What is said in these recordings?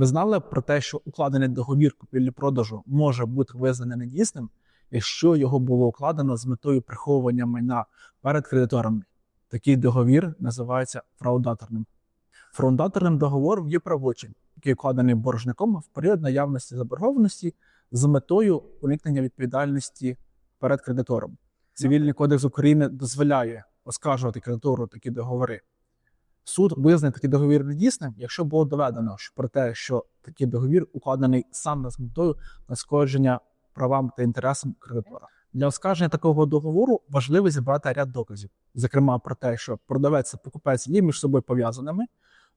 Ви знали про те, що укладений договір купівлі-продажу може бути визнаний недійсним, якщо його було укладено з метою приховування майна перед кредиторами. Такий договір називається фраудаторним. Фраудаторним договором є правочин, який укладений боржником в період наявності заборгованості з метою уникнення відповідальності перед кредитором. Цивільний кодекс України дозволяє оскаржувати кредитору такі договори. Суд визнає такий договір недійсним, якщо було доведено що про те, що такий договір укладений саме з метою наскодження правам та інтересам кредитора. Для оскарження такого договору важливо зібрати ряд доказів, зокрема про те, що продавець та покупець є між собою пов'язаними.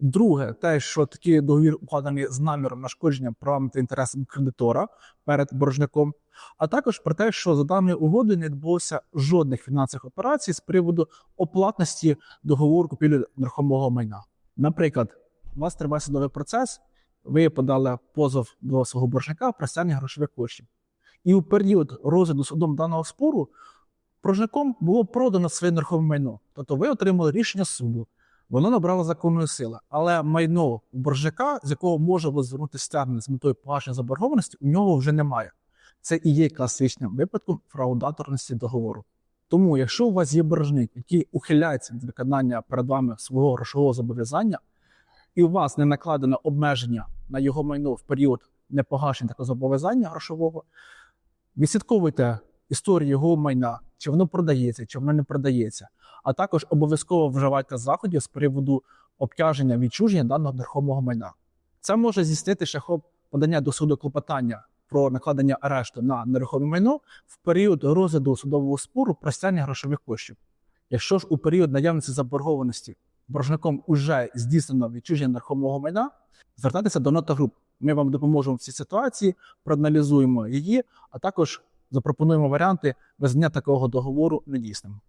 Друге, те, що такий договір укладений з наміром нашкодження правам та інтересам кредитора перед боржником, а також про те, що за даною угодою не відбулося жодних фінансових операцій з приводу оплатності договору купівлі нерухомого майна. Наприклад, у вас триває судовий процес, ви подали позов до свого боржника про стягнення грошових коштів. І у період розгляду судом даного спору боржником було продано своє нерухоме майно. Тобто ви отримали рішення суду, воно набрало законної сили. Але майно боржника, з якого може звернути стягнення з метою погашення заборгованості, у нього вже немає. Це і є класичним випадком фраудаторності договору. Тому, якщо у вас є боржник, який ухиляється від виконання перед вами свого грошового зобов'язання, і у вас не накладено обмеження на його майно в період непогашення такого зобов'язання грошового, відслідковуйте історію його майна, чи воно продається, чи воно не продається, а також обов'язково вживайте заходів з приводу обтяження відчуження даного нерухомого майна. Це може здійснити шляхом подання до суду клопотання про накладення арешту на нерухоме майно в період розгляду судового спору про стягнення грошових коштів. Якщо ж у період наявності заборгованості боржником уже здійснено відчуження нерухомого майна, звертайтеся до нота груп. Ми вам допоможемо в цій ситуації, проаналізуємо її, а також запропонуємо варіанти визнання такого договору недійсним.